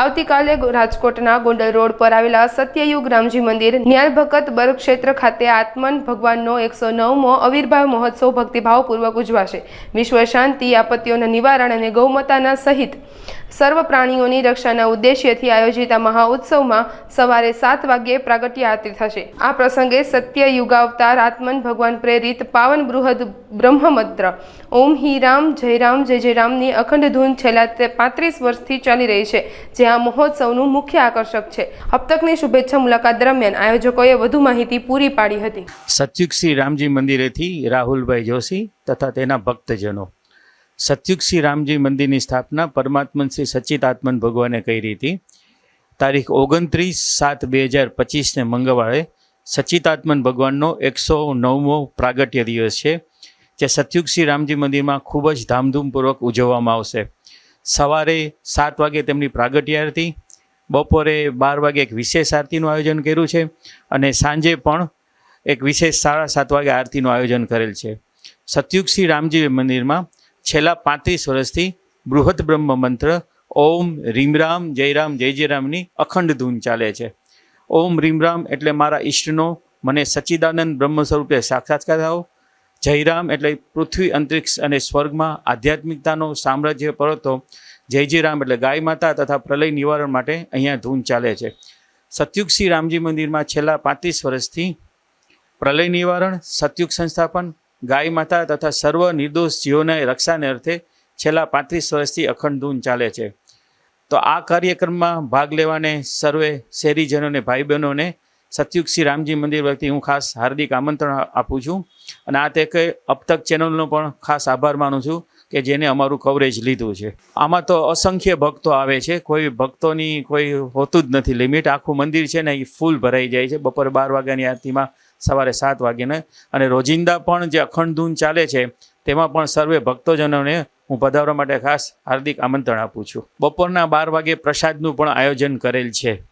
આવતીકાલે રાજકોટના ગોંડલ રોડ પર આવેલા સત્યયુગ રામજી મંદિર ન્યાલ ભગત બર્ગ ક્ષેત્ર ખાતે આત્મન ભગવાનનો એકસો નવમો અવિર્ભાવ મહોત્સવ ભક્તિભાવપૂર્વક ઉજવાશે. વિશ્વ શાંતિ, આપત્તિઓના નિવારણ અને ગૌમતાના સહિત સર્વ પ્રાણીઓની રક્ષાના ઉદ્દેશ્યથી આયોજિત આ મહાઉત્સવમાં સવારે સાત વાગ્યે પ્રાગટ્ય આરતી થશે. આ પ્રસંગે સત્ય યુગાવતાર, આત્મન ભગવાન પ્રેરિત, પાવન બૃહદ બ્રહ્મમત્ર, ઓમ હિ રામ, જય રામ, જય જય રામની અખંડ ધૂન છેલ્લા પાંત્રીસ વર્ષથી ચાલી રહી છે, જે આ મહોત્સવનું મુખ્ય આકર્ષક છે. હપ્તકની શુભેચ્છા મુલાકાત દરમિયાન આયોજકોએ વધુ માહિતી પૂરી પાડી હતી. સત્યુગ શ્રી રામજી મંદિરેથી રાહુલભાઈ જોશી તથા તેના ભક્તજનો. સત્યુગ શ્રી રામજી મંદિરની સ્થાપના પરમાત્મન શ્રી સચ્ચિતાત્મન ભગવાને કરી હતી. તારીખ ઓગણત્રીસ સાત બે હજાર પચીસને મંગળવારે સચ્ચિતાત્મન ભગવાનનો એકસો નવમો પ્રાગટ્ય દિવસ છે, જે સત્યુગ શ્રી રામજી મંદિરમાં ખૂબ જ ધામધૂમપૂર્વક ઉજવવામાં આવશે. સવારે સાત વાગે તેમની પ્રાગટ્ય આરતી, બપોરે બાર વાગે એક વિશેષ આરતીનું આયોજન કર્યું છે અને સાંજે પણ એક વિશેષ સાડા સાત વાગે આરતીનું આયોજન કરેલ છે. સતયુગ શ્રી રામજી મંદિરમાં છેલ્લા પાંત્રીસ વર્ષથી બૃહદ બ્રહ્મ મંત્ર ઓમ રીમરામ જયરામ જય જયરામની અખંડ ધૂન ચાલે છે. ઓમ રીમરામ એટલે મારા ઈષ્ટનો મને સચ્ચિદાનંદ બ્રહ્મ સ્વરૂપે સાક્ષાત્કાર થાઓ. જયરામ એટલે પૃથ્વી અંતરિક્ષ અને સ્વર્ગમાં આધ્યાત્મિકતાનો સામ્રાજ્ય પર્વતો જય જય રામ એટલે ગાય માતા તથા પ્રલય નિવારણ માટે અહીંયા ધૂન ચાલે છે. સતયુગ શ્રી રામજી મંદિરમાં છેલ્લા પાંત્રીસ વર્ષથી પ્રલય નિવારણ, સતયુગ સંસ્થાપન ગાય માતા તથા સર્વ નિર્દોષ જીવોને રક્ષાને અર્થે છેલ્લા પાંત્રીસ વર્ષથી અખંડ ધૂન ચાલે છે. તો આ કાર્યક્રમમાં ભાગ લેવાને સર્વે શહેરીજનોને ભાઈ બહેનોને સતયુગ શ્રી રામજી મંદિર વખતે હું ખાસ હાર્દિક આમંત્રણ આપું છું. અને આ તે કે અબતક ચેનલનો પણ ખાસ આભાર માનું છું કે જેને અમારું કવરેજ લીધું છે. આમાં તો અસંખ્ય ભક્તો આવે છે. કોઈ ભક્તોની કોઈ હોતું જ નથી લિમિટ આખું મંદિર છે ને એ ફૂલ ભરાઈ જાય છે. બપોરે બાર વાગ્યાની આરતીમાં સવારે સાત વાગ્યાને અને રોજિંદા પણ જે અખંડ ધૂન ચાલે છે, તેમાં પણ સર્વે ભક્તોજનોને હું પધારવા માટે ખાસ હાર્દિક આમંત્રણ આપું છું. બપોરના બાર વાગે પ્રસાદનું પણ આયોજન કરેલ છે.